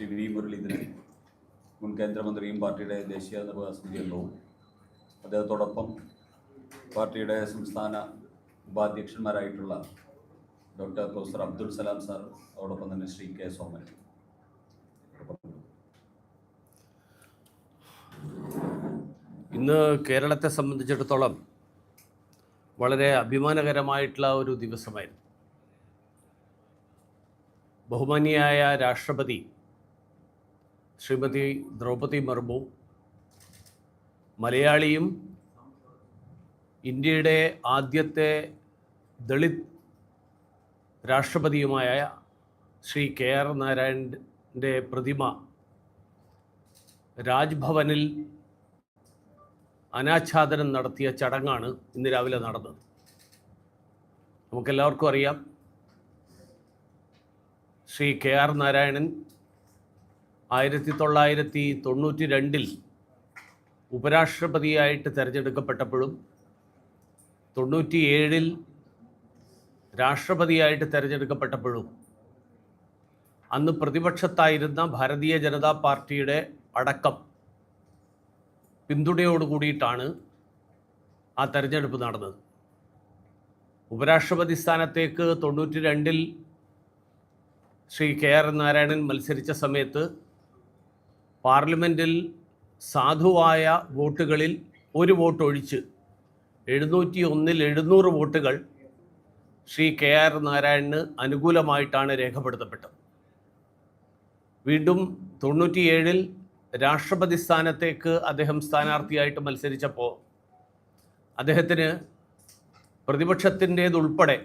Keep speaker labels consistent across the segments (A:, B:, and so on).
A: Shri V Muraleedharan മുൻ കേന്ദ്രമന്ത്രിയും പാർട്ടിയുടെ ദേശീയ നിർവാഹക സമിതി അംഗവും. അദ്ദേഹത്തോടൊപ്പം പാർട്ടിയുടെ സംസ്ഥാന ഉപാധ്യക്ഷന്മാരായിട്ടുള്ള doctor professor Abdul Salam sir അതോടൊപ്പം തന്നെ ശ്രീ കെ സോമൻ.
B: ഇന്ന് കേരളത്തെ സംബന്ധിച്ചിടത്തോളം വളരെ അഭിമാനകരമായിട്ടുള്ള ഒരു ദിവസമായിരുന്നു. ബഹുമാനിയായ രാഷ്ട്രപതി ശ്രീമതി ദ്രൗപദി മുർമു മലയാളിയും ഇന്ത്യയുടെ ആദ്യത്തെ ദളിത് രാഷ്ട്രപതിയുമായ ശ്രീ കെ ആർ നാരായണന്റെ പ്രതിമ രാജ്ഭവനിൽ അനാച്ഛാദനം നടത്തിയ ചടങ്ങാണ് ഇന്ന് രാവിലെ നടന്നത്. നമുക്കെല്ലാവർക്കും അറിയാം. ശ്രീ കെ ആർ നാരായണൻ ആയിരത്തി തൊള്ളായിരത്തി തൊണ്ണൂറ്റി രണ്ടിൽ ഉപരാഷ്ട്രപതിയായിട്ട് തിരഞ്ഞെടുക്കപ്പെട്ടപ്പോഴും തൊണ്ണൂറ്റിയേഴിൽ രാഷ്ട്രപതിയായിട്ട് തിരഞ്ഞെടുക്കപ്പെട്ടപ്പോഴും അന്ന് പ്രതിപക്ഷത്തായിരുന്ന ഭാരതീയ ജനതാ പാർട്ടിയുടെ അടക്കം പിന്തുണയോട് കൂടിയിട്ടാണ് ആ തെരഞ്ഞെടുപ്പ് നടന്നത്. ഉപരാഷ്ട്രപതി സ്ഥാനത്തേക്ക് തൊണ്ണൂറ്റി രണ്ടിൽ ശ്രീ കെ ആർ നാരായണൻ മത്സരിച്ച സമയത്ത് പാർലമെന്റിൽ സാധുവായ വോട്ടുകളിൽ ഒരു വോട്ട് ഒഴിച്ച് എഴുന്നൂറ്റി ഒന്നിൽ എഴുന്നൂറ് വോട്ടുകൾ ശ്രീ കെ ആർ നാരായണന് അനുകൂലമായിട്ടാണ് രേഖപ്പെടുത്തപ്പെട്ടത്. വീണ്ടും തൊണ്ണൂറ്റിയേഴിൽ രാഷ്ട്രപതി സ്ഥാനത്തേക്ക് അദ്ദേഹം സ്ഥാനാർത്ഥിയായിട്ട് മത്സരിച്ചപ്പോൾ അദ്ദേഹത്തിന് പ്രതിപക്ഷത്തിന്റേതുൾപ്പെടെ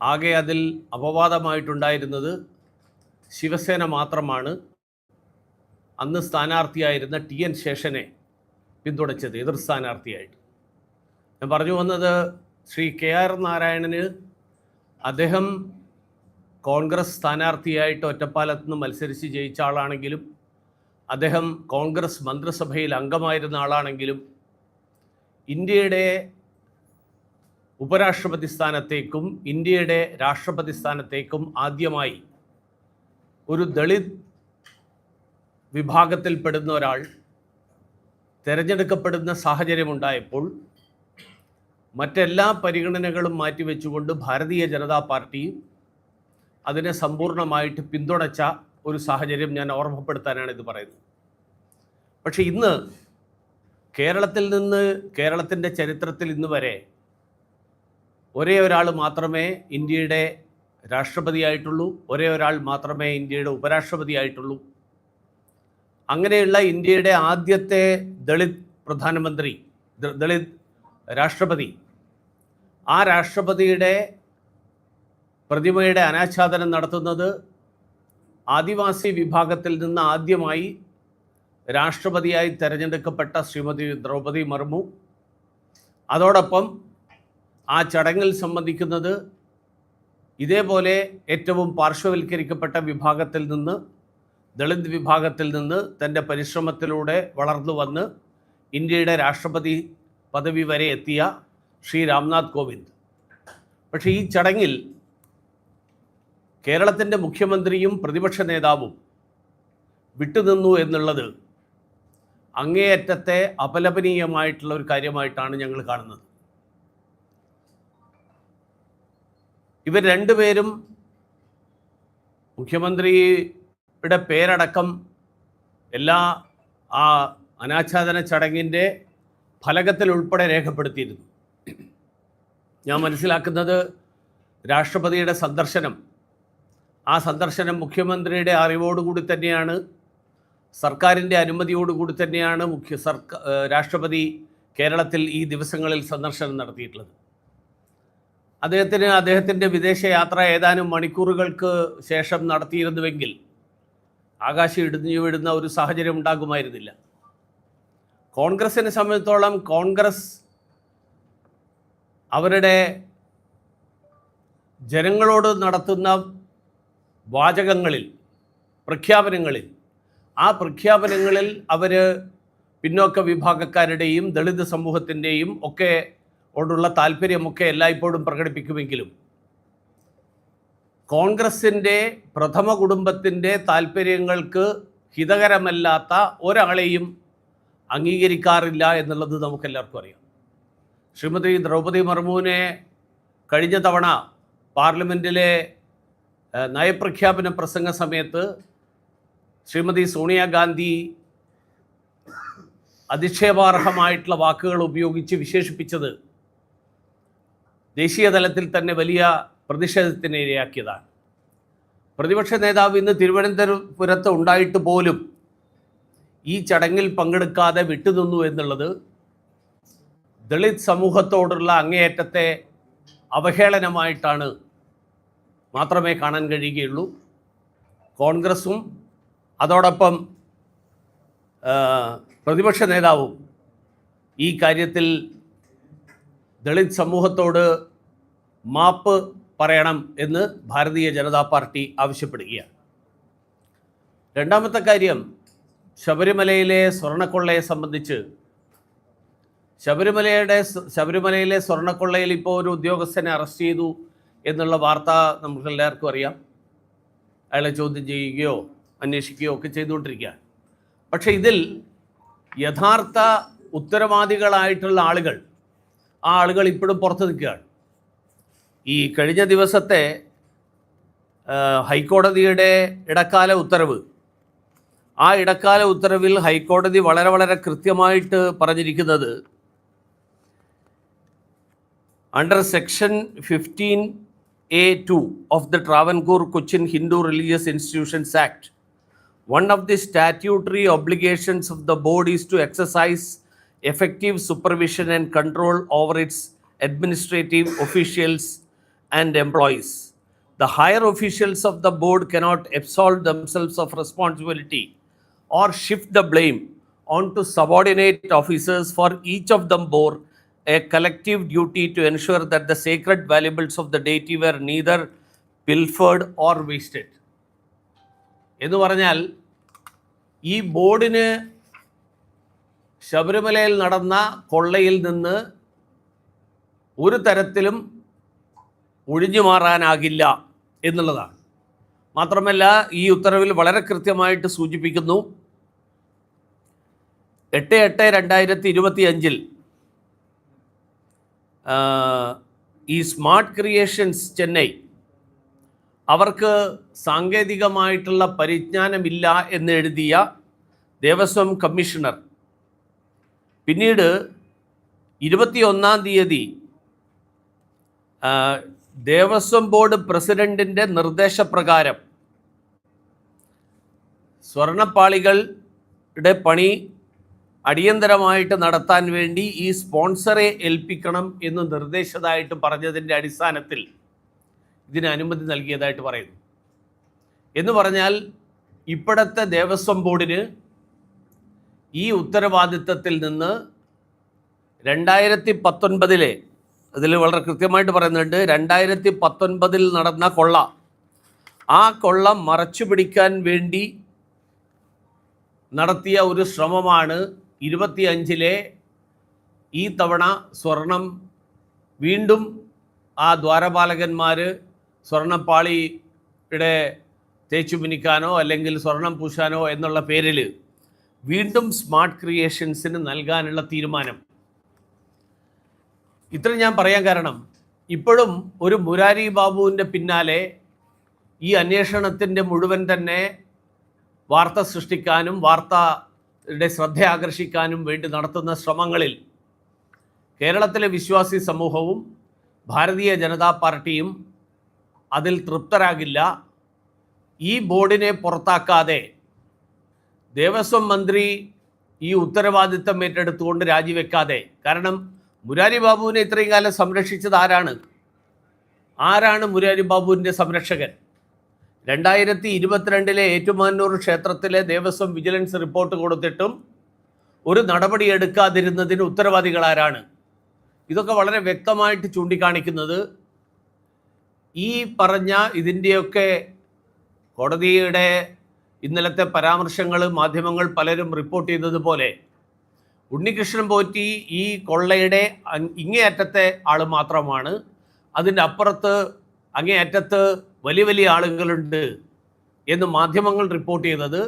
B: ആകെ അതിൽ അപവാദമായിട്ടുണ്ടായിരുന്നത് ശിവസേന മാത്രമാണ്. അന്ന് സ്ഥാനാർത്ഥിയായിരുന്ന ടി എൻ ശേഷനെ പിന്തുണച്ചത് എതിർ സ്ഥാനാർത്ഥിയായിട്ട്. ഞാൻ പറഞ്ഞു വന്നത് ശ്രീ കെ ആർ നാരായണന് അദ്ദേഹം കോൺഗ്രസ് സ്ഥാനാർത്ഥിയായിട്ട് ഒറ്റപ്പാലത്ത് നിന്ന് മത്സരിച്ച് ജയിച്ച ആളാണെങ്കിലും അദ്ദേഹം കോൺഗ്രസ് മന്ത്രിസഭയിൽ അംഗമായിരുന്ന ആളാണെങ്കിലും ഇന്ത്യയുടെ ഉപരാഷ്ട്രപതി സ്ഥാനത്തേക്കും ഇന്ത്യയുടെ രാഷ്ട്രപതി സ്ഥാനത്തേക്കും ആദ്യമായി ഒരു ദളിത് വിഭാഗത്തിൽപ്പെടുന്ന ഒരാൾ തിരഞ്ഞെടുക്കപ്പെടുന്ന സാഹചര്യമുണ്ടായപ്പോൾ മറ്റെല്ലാ പരിഗണനകളും മാറ്റിവെച്ചുകൊണ്ട് ഭാരതീയ ജനതാ പാർട്ടി അതിനെ സമ്പൂർണമായിട്ട് പിന്തുണച്ച ഒരു സാഹചര്യം ഞാൻ ഓർമ്മപ്പെടുത്താനാണ് ഇത് പറയുന്നത്. പക്ഷേ ഇന്ന് കേരളത്തിൽ നിന്ന് കേരളത്തിന്റെ ചരിത്രത്തിൽ ഇന്ന് വരെ ഒരേ ഒരാൾ മാത്രമേ ഇന്ത്യയുടെ രാഷ്ട്രപതിയായിട്ടുള്ളൂ ഒരേ ഒരാൾ മാത്രമേ ഇന്ത്യയുടെ ഉപരാഷ്ട്രപതിയായിട്ടുള്ളൂ അങ്ങനെയുള്ള ഇന്ത്യയുടെ ആദ്യത്തെ ദളിത് പ്രധാനമന്ത്രി ദളിത് രാഷ്ട്രപതി. ആ രാഷ്ട്രപതിയുടെ പ്രതിമയുടെ അനാച്ഛാദനം നടത്തുന്നത് ആദിവാസി വിഭാഗത്തിൽ നിന്ന് ആദ്യമായി രാഷ്ട്രപതിയായി തിരഞ്ഞെടുക്കപ്പെട്ട ശ്രീമതി ദ്രൗപദി മുർമു. അതോടൊപ്പം ആ ചടങ്ങിൽ സംബന്ധിക്കുന്നത് ഇതേപോലെ ഏറ്റവും പാർശ്വവൽക്കരിക്കപ്പെട്ട വിഭാഗത്തിൽ നിന്ന് ദളിത് വിഭാഗത്തിൽ നിന്ന് തന്റെ പരിശ്രമത്തിലൂടെ വളർന്നു വന്ന് ഇന്ത്യയുടെ രാഷ്ട്രപതി പദവി വരെ എത്തിയ ശ്രീ രാംനാഥ് കോവിന്ദ്. പക്ഷേ ഈ ചടങ്ങിൽ കേരളത്തിന്റെ മുഖ്യമന്ത്രിയും പ്രതിപക്ഷ നേതാവും വിട്ടുനിന്നു എന്നുള്ളത് അങ്ങേയറ്റത്തെ അപലപനീയമായിട്ടുള്ള ഒരു കാര്യമായിട്ടാണ് ഞങ്ങൾ കാണുന്നത്. ഇവർ രണ്ടുപേരും മുഖ്യമന്ത്രിയുടെ പേരടക്കം എല്ലാ ആ അനാച്ഛാദന ചടങ്ങിന്റെ ഫലകത്തിൽ ഉൾപ്പെടെ രേഖപ്പെടുത്തിയിരുന്നു. ഞാൻ മനസ്സിലാക്കുന്നത് രാഷ്ട്രപതിയുടെ സന്ദർശനം ആ സന്ദർശനം മുഖ്യമന്ത്രിയുടെ അറിവോടുകൂടി തന്നെയാണ് സർക്കാരിന്റെ അനുമതിയോടുകൂടി തന്നെയാണ് മുഖ്യ സർക്കാർ രാഷ്ട്രപതി കേരളത്തിൽ ഈ ദിവസങ്ങളിൽ സന്ദർശനം നടത്തിയിട്ടുള്ളത്. അദ്ദേഹത്തിന് അദ്ദേഹത്തിന്റെ വിദേശയാത്ര ഏതാനും മണിക്കൂറുകൾക്ക് ശേഷം നടത്തിയിരുന്നുവെങ്കിൽ ആകാശം ഇടിഞ്ഞു വിടുന്ന ഒരു സാഹചര്യം ഉണ്ടാകുമായിരുന്നില്ല. കോൺഗ്രസിനെ സംബന്ധിച്ചോളം കോൺഗ്രസ് അവരുടെ ജനങ്ങളോട് നടത്തുന്ന വാചകങ്ങളിൽ പ്രഖ്യാപനങ്ങളിൽ ആ പ്രഖ്യാപനങ്ങളിൽ അവർ പിന്നോക്ക വിഭാഗക്കാരുടെയും ദളിത് സമൂഹത്തിന്റെയും ഒക്കെ ഓടുള്ള താല്പര്യമൊക്കെ എല്ലായ്പ്പോഴും പ്രകടിപ്പിക്കുമെങ്കിലും കോൺഗ്രസിന്റെ പ്രഥമ കുടുംബത്തിന്റെ താല്പര്യങ്ങൾക്ക് ഹിതകരമല്ലാത്ത ഒരാളെയും അംഗീകരിക്കാറില്ല എന്നുള്ളത് നമുക്കെല്ലാവർക്കും അറിയാം. ശ്രീമതി ദ്രൗപദി മുർമുവിനെ കഴിഞ്ഞ തവണ പാർലമെന്റിലെ നയപ്രഖ്യാപന പ്രസംഗ സമയത്ത് ശ്രീമതി സോണിയാഗാന്ധി അധിക്ഷേപാർഹമായിട്ടുള്ള വാക്കുകൾ ഉപയോഗിച്ച് വിശേഷിപ്പിച്ചത് ദേശീയ തലത്തിൽ തന്നെ വലിയ പ്രതിഷേധത്തിന് ഇരയാക്കിയതാണ്. പ്രതിപക്ഷ നേതാവ് ഇന്ന് തിരുവനന്തപുരത്ത് ഉണ്ടായിട്ട് പോലും ഈ ചടങ്ങിൽ പങ്കെടുക്കാതെ വിട്ടുനിന്നു എന്നുള്ളത് ദളിത് സമൂഹത്തോടുള്ള അങ്ങേയറ്റത്തെ അവഹേളനമായിട്ടാണ് മാത്രമേ കാണാൻ കഴിയുകയുള്ളൂ. കോൺഗ്രസും അതോടൊപ്പം പ്രതിപക്ഷ നേതാവും ഈ കാര്യത്തിൽ ദളിത് സമൂഹത്തോട് മാപ്പ് പറയണം എന്ന് ഭാരതീയ ജനതാ പാർട്ടി ആവശ്യപ്പെടുകയാണ്. രണ്ടാമത്തെ കാര്യം ശബരിമലയിലെ സ്വർണക്കൊള്ളയെ സംബന്ധിച്ച്. ശബരിമലയുടെ ശബരിമലയിലെ സ്വർണക്കൊള്ളയിൽ ഇപ്പോൾ ഒരു ഉദ്യോഗസ്ഥനെ അറസ്റ്റ് ചെയ്തു എന്നുള്ള വാർത്ത നമുക്ക് എല്ലാവർക്കും അറിയാം. അയാളെ ചോദ്യം ചെയ്യുകയോ അന്വേഷിക്കുകയോ ഒക്കെ ചെയ്തുകൊണ്ടിരിക്കുകയാണ്. പക്ഷേ ഇതിൽ യഥാർത്ഥ ഉത്തരവാദികളായിട്ടുള്ള ആളുകൾ ആ ആളുകൾ ഇപ്പോഴും പുറത്ത് നിൽക്കുകയാണ്. ഈ കഴിഞ്ഞ ദിവസത്തെ ഹൈക്കോടതിയുടെ ഇടക്കാല ഉത്തരവ് ആ ഇടക്കാല ഉത്തരവിൽ ഹൈക്കോടതി വളരെ വളരെ കൃത്യമായിട്ട് പറഞ്ഞിരിക്കുന്നത് under section 15a2 of the Travancore Cochin Hindu Religious Institutions Act, one of the statutory obligations of the board is to exercise effective supervision and control over its administrative officials and employees. The higher officials of the board cannot absolve themselves of responsibility or shift the blame onto subordinate officers, for each of them bore a collective duty to ensure that the sacred valuables of the deity were neither pilfered or wasted. എന്ന് പറഞ്ഞാൽ ഈ ബോർഡിന് ശബരിമലയിൽ നടന്ന കൊള്ളയിൽ നിന്ന് ഒരു തരത്തിലും ഒഴിഞ്ഞു മാറാനാകില്ല എന്നുള്ളതാണ്. മാത്രമല്ല ഈ ഉത്തരവിൽ വളരെ കൃത്യമായിട്ട് സൂചിപ്പിക്കുന്നു എട്ട് എട്ട് രണ്ടായിരത്തി ഇരുപത്തി അഞ്ചിൽ ഈ സ്മാർട്ട് ക്രിയേഷൻസ് ചെന്നൈ അവർക്ക് സാങ്കേതികമായിട്ടുള്ള പരിജ്ഞാനമില്ല എന്ന് എഴുതിയ ദേവസ്വം കമ്മീഷണർ. പിന്നീട് ഇരുപത്തിയൊന്നാം തീയതി ദേവസ്വം ബോർഡ് പ്രസിഡന്റിന്റെ നിർദ്ദേശപ്രകാരം സ്വർണപ്പാളികളുടെ പണി അടിയന്തരമായിട്ട് നടത്താൻ വേണ്ടി ഈ സ്പോൺസറെ ഏൽപ്പിക്കണം എന്ന് നിർദ്ദേശിച്ചതായിട്ട് പറഞ്ഞതിന്റെ അടിസ്ഥാനത്തിൽ ഇതിന് അനുമതി നൽകിയതായിട്ട് പറയുന്നു. എന്ന് പറഞ്ഞാൽ ഇപ്പോഴത്തെ ദേവസ്വം ബോർഡിന് ഈ ഉത്തരവാദിത്തത്തിൽ നിന്ന് രണ്ടായിരത്തി പത്തൊൻപതിലെ അതിൽ വളരെ കൃത്യമായിട്ട് പറയുന്നുണ്ട് രണ്ടായിരത്തി പത്തൊൻപതിൽ നടന്ന കൊള്ള ആ കൊള്ള മറച്ചു പിടിക്കാൻ വേണ്ടി നടത്തിയ ഒരു ശ്രമമാണ് ഇരുപത്തിയഞ്ചിലെ ഈ തവണ സ്വർണം വീണ്ടും ആ ദ്വാരപാലകന്മാർ സ്വർണപ്പാളിയുടെ തേച്ചു മിനിക്കാനോ അല്ലെങ്കിൽ സ്വർണം പൂശാനോ എന്നുള്ള പേരിൽ വീണ്ടും സ്മാർട്ട് ക്രിയേഷൻസിന് നൽകാനുള്ള തീരുമാനം. ഇത്ര ഞാൻ പറയാൻ കാരണം ഇപ്പോഴും ഒരു മുരാരി ബാബുവിന്റെ പിന്നാലെ ഈ അന്വേഷണത്തിന്റെ മുഴുവൻ തന്നെ വാർത്ത സൃഷ്ടിക്കാനും വാർത്തയുടെ ശ്രദ്ധ ആകർഷിക്കാനും വേണ്ടി നടത്തുന്ന ശ്രമങ്ങളിൽ കേരളത്തിലെ വിശ്വാസി സമൂഹവും ഭാരതീയ ജനതാ പാർട്ടിയും അതിൽ തൃപ്തരാകില്ല. ഈ ബോർഡിനെ പുറത്താക്കാതെ ദേവസ്വം മന്ത്രി ഈ ഉത്തരവാദിത്തം ഏറ്റെടുത്തുകൊണ്ട് രാജിവെക്കാതെ കാരണം മുരാരി ബാബുവിനെ ഇത്രയും കാലം സംരക്ഷിച്ചത് ആരാണ്? ആരാണ് മുരാരി ബാബുവിന്റെ സംരക്ഷകൻ? രണ്ടായിരത്തി ഇരുപത്തിരണ്ടിലെ ഏറ്റുമാനൂർ ക്ഷേത്രത്തിലെ ദേവസ്വം വിജിലൻസ് റിപ്പോർട്ട് കൊടുത്തിട്ടും ഒരു നടപടി എടുക്കാതിരുന്നതിന് ഉത്തരവാദികൾ ആരാണ്? ഇതൊക്കെ വളരെ വ്യക്തമായിട്ട് ചൂണ്ടിക്കാണിക്കുന്നത് ഈ പറഞ്ഞ ഇതിന്റെയൊക്കെ കോടതിയുടെ ഇന്നലത്തെ പരാമർശങ്ങൾ മാധ്യമങ്ങൾ പലരും റിപ്പോർട്ട് ചെയ്തതുപോലെ ഉണ്ണികൃഷ്ണൻ പോറ്റി ഈ കൊള്ളയുടെ ഇങ്ങേയറ്റത്തെ ആൾ മാത്രമാണ്. അതിന്റെ അപ്പുറത്ത് അങ്ങേയറ്റത്ത് വലിയ വലിയ ആളുകളുണ്ട് എന്ന് മാധ്യമങ്ങൾ റിപ്പോർട്ട് ചെയ്തത്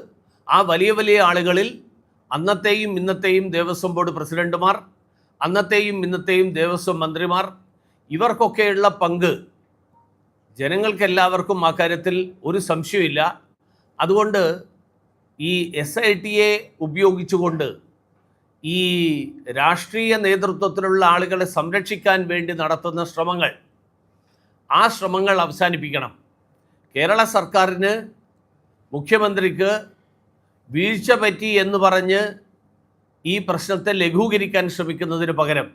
B: ആ വലിയ വലിയ ആളുകളിൽ അന്നത്തെയും ഇന്നത്തെയും ദേവസ്വം ബോർഡ് പ്രസിഡന്റുമാർ അന്നത്തെയും ഇന്നത്തെയും ദേവസ്വം മന്ത്രിമാർ ഇവർക്കൊക്കെയുള്ള പങ്ക് ജനങ്ങൾക്കെല്ലാവർക്കും ആ കാര്യത്തിൽ ഒരു സംശയമില്ല അതുകൊണ്ട് ഈ എസ് ഐ ടിയെ ഉപയോഗിച്ചുകൊണ്ട് ഈ രാഷ്ട്രീയ നേതൃത്വത്തിലുള്ള ആളുകളെ സംരക്ഷിക്കാൻ വേണ്ടി നടത്തുന്ന ശ്രമങ്ങൾ ആ ശ്രമങ്ങൾ അവസാനിപ്പിക്കണം. കേരള സർക്കാരിന് മുഖ്യമന്ത്രിക്ക് വീഴ്ച പറ്റി എന്ന് പറഞ്ഞ് ഈ പ്രശ്നത്തെ ലഘൂകരിക്കാൻ ശ്രമിക്കുന്നതിന് പകരം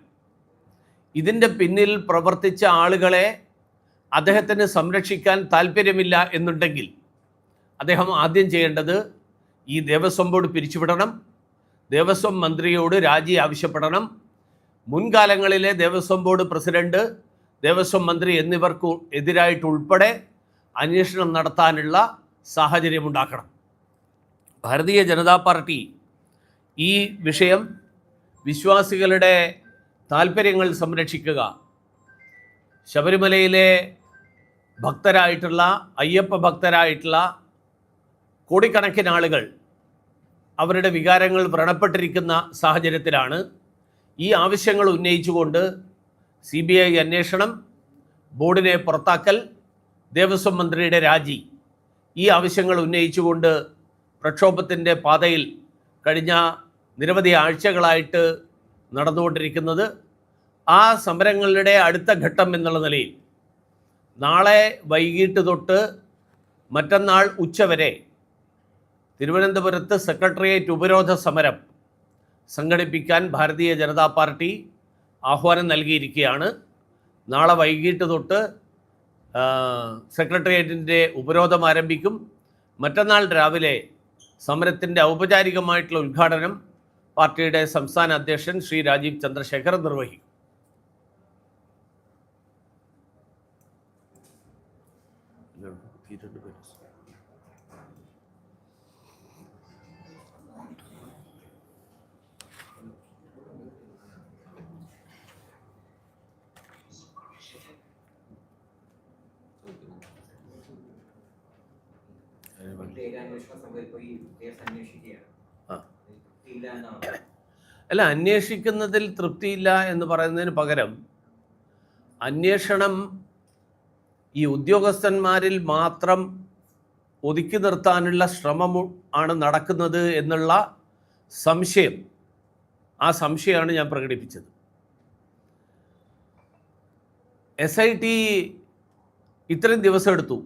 B: ഇതിന്റെ പിന്നിൽ പ്രവർത്തിച്ച ആളുകളെ അദ്ദേഹത്തിന് സംരക്ഷിക്കാൻ താല്പര്യമില്ല എന്നുണ്ടെങ്കിൽ അദ്ദേഹം ആദ്യം ചെയ്യേണ്ടത് ഈ ദേവസ്വം ബോർഡ് പിരിച്ചുവിടണം. ദേവസ്വം മന്ത്രിയോട് രാജി ആവശ്യപ്പെടണം. മുൻകാലങ്ങളിലെ ദേവസ്വം ബോർഡ് പ്രസിഡന്റ് ദേവസ്വം മന്ത്രി എന്നിവർക്ക് എതിരായിട്ടുൾപ്പെടെ അന്വേഷണം നടത്താനുള്ള സാഹചര്യമുണ്ടാക്കണം. ഭാരതീയ ജനതാ പാർട്ടി ഈ വിഷയം വിശ്വാസികളുടെ താല്പര്യങ്ങൾ സംരക്ഷിക്കുക ശബരിമലയിലെ ഭക്തരായിട്ടുള്ള അയ്യപ്പ ഭക്തരായിട്ടുള്ള കോടിക്കണക്കിന് ആളുകൾ അവരുടെ വികാരങ്ങൾ വ്രണപ്പെട്ടിരിക്കുന്ന സാഹചര്യത്തിലാണ് ഈ ആവശ്യങ്ങൾ ഉന്നയിച്ചുകൊണ്ട് സി ബി ഐ അന്വേഷണം ബോർഡിനെ പുറത്താക്കൽ ദേവസ്വം മന്ത്രിയുടെ രാജി ഈ ആവശ്യങ്ങൾ ഉന്നയിച്ചുകൊണ്ട് പ്രക്ഷോഭത്തിന്റെ പാതയിൽ കഴിഞ്ഞ നിരവധി ആഴ്ചകളായിട്ട് നടന്നുകൊണ്ടിരിക്കുന്നത്. ആ സമരങ്ങളുടെ അടുത്ത ഘട്ടം എന്നുള്ള നിലയിൽ നാളെ വൈകിട്ട് തൊട്ട് മറ്റന്നാൾ ഉച്ചവരെ തിരുവനന്തപുരത്ത് സെക്രട്ടേറിയറ്റ് ഉപരോധ സമരം സംഘടിപ്പിക്കാൻ ഭാരതീയ ജനതാ പാർട്ടി ആഹ്വാനം നൽകിയിരിക്കുകയാണ്. നാളെ വൈകിട്ട് തൊട്ട് സെക്രട്ടേറിയറ്റിന്റെ ഉപരോധം ആരംഭിക്കും. മറ്റന്നാൾ രാവിലെ സമരത്തിന്റെ ഔപചാരികമായിട്ടുള്ള ഉദ്ഘാടനം പാർട്ടിയുടെ സംസ്ഥാന അധ്യക്ഷൻ ശ്രീ രാജീവ് ചന്ദ്രശേഖർ നിർവഹിക്കും
C: പ്രത്യേക അന്വേഷണ സംഘം ഇപ്പൊ ഈ കേസ് അന്വേഷിക്കുകയാണ്
B: ആ.
C: ഇല്ല എന്നാണ്
B: അല്ല അന്വേഷിക്കുന്നതിൽ തൃപ്തിയില്ല എന്ന് പറയുന്നതിന് പകരം അന്വേഷണം ഈ ഉദ്യോഗസ്ഥന്മാരിൽ മാത്രം ഒതുക്കി നിർത്താനുള്ള ശ്രമം ആണ് നടക്കുന്നത് എന്നുള്ള സംശയം. ആ സംശയമാണ് ഞാൻ പ്രകടിപ്പിച്ചത്. എസ് ഐ ടി ഇത്രയും ദിവസം എടുത്തു.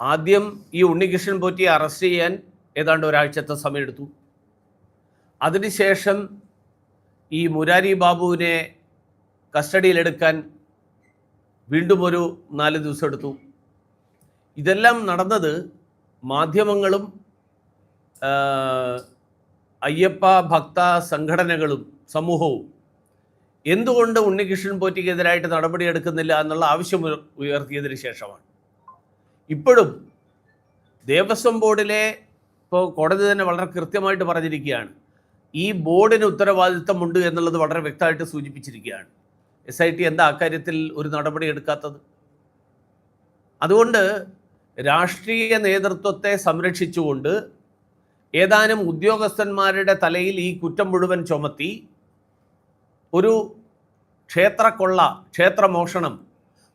B: ആദ്യം ഈ ഉണ്ണികൃഷ്ണൻ പോറ്റിയെ അറസ്റ്റ് ചെയ്യാൻ ഏതാണ്ട് ഒരാഴ്ചത്തെ സമയമെടുത്തു. അതിനുശേഷം ഈ മുരാരി ബാബുവിനെ കസ്റ്റഡിയിലെടുക്കാൻ വീണ്ടും ഒരു നാല് ദിവസം എടുത്തു. ഇതെല്ലാം നടന്നത് മാധ്യമങ്ങളും അയ്യപ്പ ഭക്ത സംഘടനകളും സമൂഹവും. എന്തുകൊണ്ട് ഉണ്ണികൃഷ്ണൻ പോറ്റിക്കെതിരായിട്ട് നടപടിയെടുക്കുന്നില്ല എന്നുള്ള ആവശ്യം ഉയർ- ഉയർത്തിയതിന് ശേഷമാണ്. ഇപ്പോഴും ദേവസ്വം ബോർഡിലെ ഇപ്പോൾ കോടതി തന്നെ വളരെ കൃത്യമായിട്ട് പറഞ്ഞിരിക്കുകയാണ്. ഈ ബോർഡിന് ഉത്തരവാദിത്തമുണ്ട് എന്നുള്ളത് വളരെ വ്യക്തമായിട്ട് സൂചിപ്പിച്ചിരിക്കുകയാണ്. എസ് ഐ ടി എന്താ അക്കാര്യത്തിൽ ഒരു നടപടി എടുക്കാത്തത്? അതുകൊണ്ട് രാഷ്ട്രീയ നേതൃത്വത്തെ സംരക്ഷിച്ചുകൊണ്ട് ഏതാനും ഉദ്യോഗസ്ഥന്മാരുടെ തലയിൽ ഈ കുറ്റം മുഴുവൻ ചുമത്തി ഒരു ക്ഷേത്രക്കൊള്ള ക്ഷേത്രമോഷണം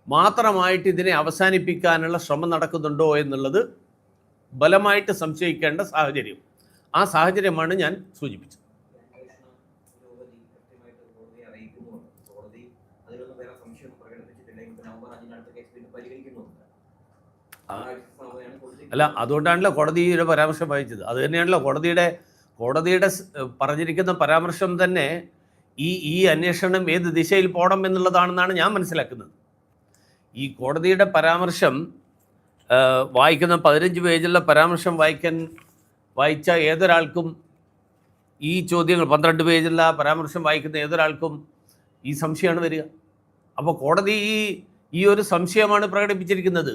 B: മാത്രമായിട്ട് ഇതിനെ അവസാനിപ്പിക്കാനുള്ള ശ്രമം നടക്കുന്നുണ്ടോ എന്നുള്ളത് ബലമായിട്ട് സംശയിക്കേണ്ട സാഹചര്യം. ആ സാഹചര്യമാണ് ഞാൻ സൂചിപ്പിച്ചത്. അല്ല അതുകൊണ്ടാണല്ലോ കോടതിയുടെ പരാമർശം വായിച്ചത് അത് തന്നെയാണല്ലോ കോടതിയുടെ കോടതിയുടെ പറഞ്ഞിരിക്കുന്ന പരാമർശം തന്നെ ഈ ഈ അന്വേഷണം ഏത് ദിശയിൽ പോകണം എന്നുള്ളതാണെന്നാണ് ഞാൻ മനസ്സിലാക്കുന്നത്. ഈ കോടതിയുടെ പരാമർശം വായിക്കുന്ന പതിനഞ്ച് പേജുള്ള പരാമർശം വായിക്കാൻ വായിച്ച ഏതൊരാൾക്കും ഈ ചോദ്യങ്ങൾ പന്ത്രണ്ട് പേജുള്ള പരാമർശം വായിക്കുന്ന ഏതൊരാൾക്കും ഈ സംശയമാണ് വരിക. അപ്പോൾ കോടതി ഈ ഈ ഒരു സംശയമാണ് പ്രകടിപ്പിച്ചിരിക്കുന്നത്.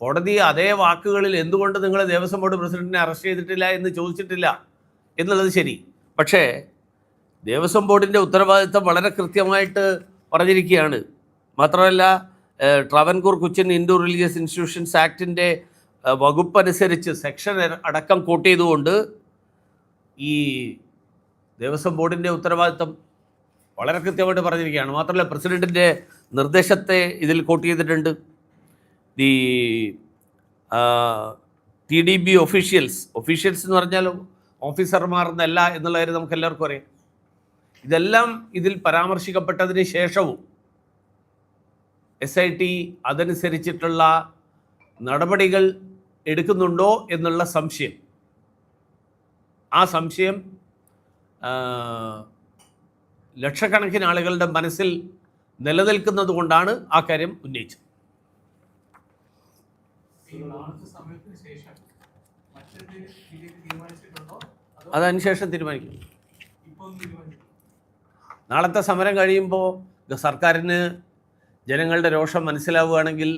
B: കോടതി അതേ വാക്കുകളിൽ എന്തുകൊണ്ട് നിങ്ങൾ ദേവസ്വം ബോർഡ് പ്രസിഡന്റിനെ അറസ്റ്റ് ചെയ്തിട്ടില്ല എന്ന് ചോദിച്ചിട്ടില്ല എന്നുള്ളത് ശരി. പക്ഷേ ദേവസ്വം ബോർഡിന്റെ ഉത്തരവാദിത്തം വളരെ കൃത്യമായിട്ട് പറഞ്ഞിരിക്കുകയാണ്. മാത്രമല്ല Travancore Cochin Indo religious institutions ആക്ടിന്റെ വകുപ്പ് അനുസരിച്ച് സെക്ഷൻ അടക്കം കൂട്ടിയതുകൊണ്ട് ഈ ദേവസ്വം ബോർഡിന്റെ ഉത്തരവാദിത്തം വളരെ കൃത്യമായിട്ട് പറഞ്ഞിരിക്കുകയാണ്. മാത്രമല്ല പ്രസിഡന്റിന്റെ നിർദ്ദേശത്തെ ഇതിൽ കോട്ട് ചെയ്തിട്ടുണ്ട്. The T D B officials officials എന്ന് പറഞ്ഞാൽ ഓഫീസർമാർ എന്നല്ല എന്നുള്ള കാര്യം നമുക്ക് എല്ലാവർക്കും അറിയാം. ഇതെല്ലാം ഇതിൽ പരാമർശിക്കപ്പെട്ടതിന് ശേഷവും എസ് ഐ ടി അതനുസരിച്ചിട്ടുള്ള നടപടികൾ എടുക്കുന്നുണ്ടോ എന്നുള്ള സംശയം. ആ സംശയം ലക്ഷക്കണക്കിന് ആളുകളുടെ മനസ്സിൽ നിലനിൽക്കുന്നത് കൊണ്ടാണ് ആ കാര്യം ഉന്നയിച്ചത്. അതനുശേഷം തീരുമാനിക്കും. നാളത്തെ സമരം കഴിയുമ്പോൾ സർക്കാരിന് ജനങ്ങളുടെ രോഷം മനസ്സിലാവുകയാണെങ്കിൽ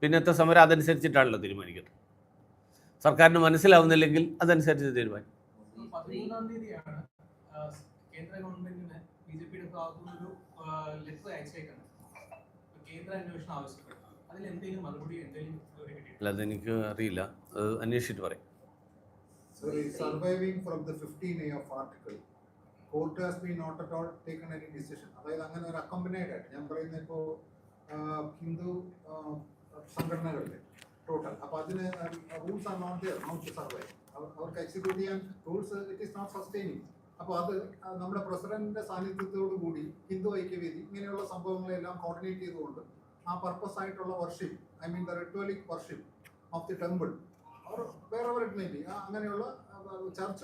B: പിന്നത്തെ സമരം അതനുസരിച്ചിട്ടാണല്ലോ തീരുമാനിക്കുന്നത്. സർക്കാരിന് മനസ്സിലാവുന്നില്ലെങ്കിൽ അതനുസരിച്ച് തീരുമാനിക്കും.
D: കേന്ദ്ര ഗവൺമെന്റിന് ബി ജെ പിയുടെ ഭാഗത്തുനിന്നൊരു ലെറ്റർ അയച്ചേക്കുന്നത്. കേന്ദ്ര അന്വേഷണം ആവശ്യപ്പെട്ടു. അതിൽ എന്തെങ്കിലും മറുപടി എന്തെങ്കിലും
B: അല്ല അതെനിക്ക് അറിയില്ല. അത് അന്വേഷിച്ചിട്ട് പറയും.
E: So surviving from the fifteen A of article, court has been not at all taken any decision അതായത് അങ്ങനെ ഒരു അക്കമ്പനൈഡ് ആയിട്ട് ഞാൻ പറയുന്ന ഇപ്പോൾ ഹിന്ദു സംഘടനകളുടെ ടോട്ടൽ അപ്പൊ അതിന് rules are not there not to survive അവർക്ക് എക്സിക്യൂട്ട് ചെയ്യാൻ rules it is not sustaining അപ്പോൾ അത് നമ്മുടെ പ്രസിഡന്റിന്റെ സാന്നിധ്യത്തോടു കൂടി ഹിന്ദു ഐക്യവേദി ഇങ്ങനെയുള്ള സംഭവങ്ങളെല്ലാം കോർഡിനേറ്റ് ചെയ്തുകൊണ്ട് ആ പർപ്പസ് ആയിട്ടുള്ള worship I mean the ritualic worship of the temple or വേറെ may be ആ, അങ്ങനെയുള്ള ചർച്ച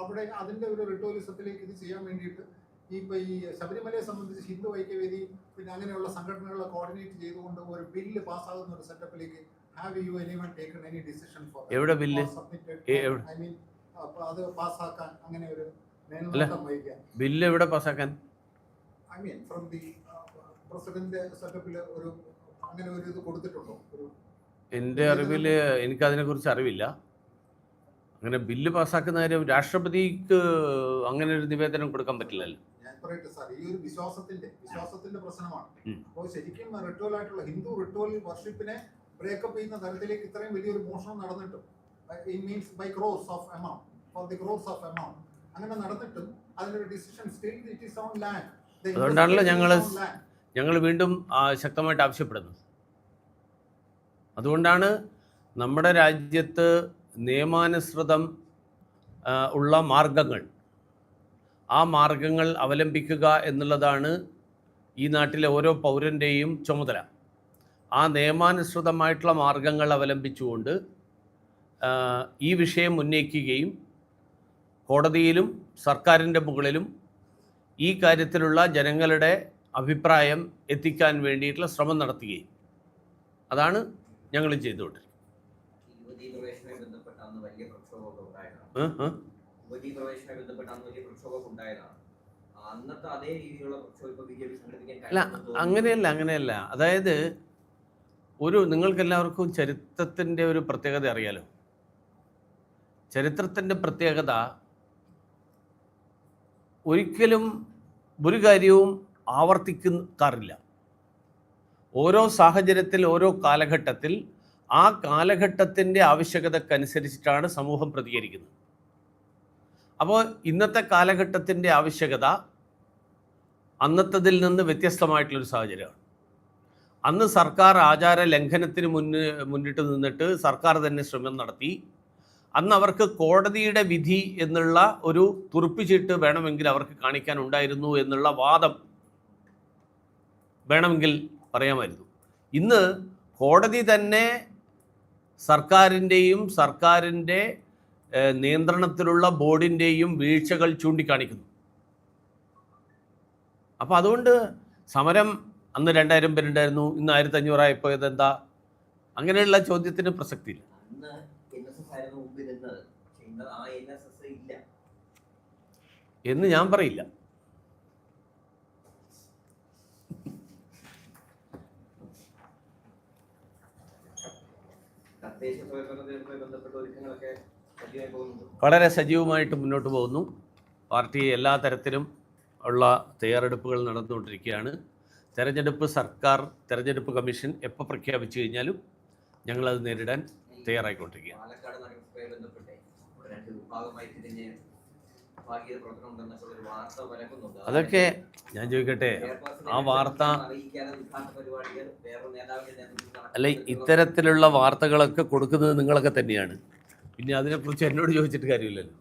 E: അവിടെ അതിന്റെ ഒരു റിട്ടോറിസത്തിലേക്ക് ഇത് ചെയ്യാൻ വേണ്ടിയിട്ട് ഈ ഇപ്പൊ ഈ ശബരിമലയെ സംബന്ധിച്ച് ഹിന്ദു ഐക്യവേദി പിന്നെ അങ്ങനെയുള്ള സംഘടനകളെ കോർഡിനേറ്റ് ചെയ്തുകൊണ്ട് ഒരു ബില്ല് പാസ്സാകുന്ന ഒരു സെറ്റപ്പിലേക്ക് have you any one taken any decision for
B: എവിടെ ബില്ല്
E: ഐ മീൻ അത് പാസ്സാക്കാൻ അങ്ങനെ ഒരു മേൽനോട്ടം വഹിക്കാൻ.
B: ബില്ല് എവിടെ പാസ്സാക്കാൻ?
E: I mean from the president സെറ്റപ്പിൽ ഒരു അങ്ങനെ ഒരു ഇത് കൊടുത്തിട്ടുണ്ടോ? ഒരു
B: എന്റെ അറിവിൽ എനിക്കതിനെക്കുറിച്ച് അറിവില്ല. അങ്ങനെ ബില്ല് പാസ്സാക്കുന്ന കാര്യം രാഷ്ട്രപതിക്ക് അങ്ങനെ ഒരു നിവേദനം കൊടുക്കാൻ പറ്റില്ലല്ലോ.
E: ഞാൻ പറയട്ടെ സാർ ഈ ഒരു വിശ്വാസത്തിന്റെ വിശ്വാസത്തിന്റെ പ്രശ്നമാണ്. അപ്പോൾ ശരിക്കും ആയിട്ടുള്ള ഹിന്ദു വർഷിപ്പിനെ ബ്രേക്കപ്പ് ചെയ്യുന്ന തരത്തിലേക്ക് ഇത്രയും വലിയൊരു മോഷണം നടന്നിട്ടും it means by crores of amount for the crores of amount അങ്ങനെ നടന്നിട്ടും അതിനൊരു decision still it is on land
B: അതുകൊണ്ടാണല്ലോ ഞങ്ങൾ ഞങ്ങൾ വീണ്ടും ശക്തമായിട്ട് ആവശ്യപ്പെടുന്നത്. അതുകൊണ്ടാണ് നമ്മുടെ രാജ്യത്ത് നിയമാനുസൃതം ഉള്ള മാർഗങ്ങൾ. ആ മാർഗങ്ങൾ അവലംബിക്കുക എന്നുള്ളതാണ് ഈ നാട്ടിലെ ഓരോ പൗരന്റെയും ചുമതല. ആ നിയമാനുസൃതമായിട്ടുള്ള മാർഗങ്ങൾ അവലംബിച്ചുകൊണ്ട് ഈ വിഷയം ഉന്നയിക്കുകയും കോടതിയിലും സർക്കാരിന്റെ മുകളിലും ഈ കാര്യത്തിലുള്ള ജനങ്ങളുടെ അഭിപ്രായം എത്തിക്കാൻ വേണ്ടിയിട്ടുള്ള ശ്രമം നടത്തുകയും. അതാണ് ഞങ്ങൾ ചെയ്തുകൊണ്ടിരിക്കുന്നത്
C: യുവതീ പ്രവേശനവുമായി ബന്ധപ്പെട്ട അന്ന് വലിയ ഉണ്ടായതാണ് അന്നത്തെ അതേ രീതിയിലുള്ള
B: അല്ല അങ്ങനെയല്ല അങ്ങനെയല്ല. അതായത് ഒരു നിങ്ങൾക്കെല്ലാവർക്കും ചരിത്രത്തിന്റെ ഒരു പ്രത്യേകത അറിയാലോ? ചരിത്രത്തിന്റെ പ്രത്യേകത ഒരിക്കലും ഒരു കാര്യവും ആവർത്തിക്കാറില്ല. ഓരോ സാഹചര്യത്തിൽ ഓരോ കാലഘട്ടത്തിൽ ആ കാലഘട്ടത്തിന്റെ ആവശ്യകതക്കനുസരിച്ചിട്ടാണ് സമൂഹം പ്രതികരിക്കുന്നത്. അപ്പോൾ ഇന്നത്തെ കാലഘട്ടത്തിന്റെ ആവശ്യകത അന്നത്തതിൽ നിന്ന് വ്യത്യസ്തമായിട്ടുള്ളൊരു സാഹചര്യമാണ്. അന്ന് സർക്കാർ ആചാര ലംഘനത്തിന് മുന്ന് മുന്നിട്ട് നിന്നിട്ട് സർക്കാർ തന്നെ ശ്രമം നടത്തി. അന്ന് അവർക്ക് കോടതിയുടെ വിധി എന്നുള്ള ഒരു തുറുപ്പിച്ചിട്ട് വേണമെങ്കിൽ അവർക്ക് കാണിക്കാൻ ഉണ്ടായിരുന്നു എന്നുള്ള വാദം വേണമെങ്കിൽ പറയാമായിരുന്നു. ഇന്ന് കോടതി തന്നെ സർക്കാരിന്റെയും സർക്കാരിന്റെ നിയന്ത്രണത്തിലുള്ള ബോർഡിന്റെയും വീഴ്ചകൾ ചൂണ്ടിക്കാണിക്കുന്നു. അപ്പോൾ അതുകൊണ്ട് സമരം അന്ന് രണ്ടായിരം പേരുണ്ടായിരുന്നു ഇന്ന് ആയിരത്തി അഞ്ഞൂറായി പോയത് എന്താ? അങ്ങനെയുള്ള ചോദ്യത്തിന് പ്രസക്തിയില്ല. എന്ന് ഞാൻ പറയില്ല.
C: തദ്ദേശ സ്വയംഭരണ ബന്ധപ്പെട്ട ഒരുക്കങ്ങളൊക്കെ
B: വളരെ സജീവമായിട്ട് മുന്നോട്ട് പോകുന്നു. പാർട്ടി എല്ലാ തരത്തിലും ഉള്ള തയ്യാറെടുപ്പുകൾ നടന്നുകൊണ്ടിരിക്കുകയാണ്. തെരഞ്ഞെടുപ്പ് സർക്കാർ തെരഞ്ഞെടുപ്പ് കമ്മീഷൻ എപ്പോൾ പ്രഖ്യാപിച്ചു കഴിഞ്ഞാലും ഞങ്ങളത് നേരിടാൻ തയ്യാറായിക്കൊണ്ടിരിക്കുക അതൊക്കെ ഞാൻ ചോദിക്കട്ടെ ആ വാർത്ത അല്ലെ ഇത്തരത്തിലുള്ള വാർത്തകളൊക്കെ കൊടുക്കുന്നത് നിങ്ങളൊക്കെ തന്നെയാണ്. പിന്നെ അതിനെക്കുറിച്ച് എന്നോട് ചോദിച്ചിട്ട് കാര്യമില്ലല്ലോ.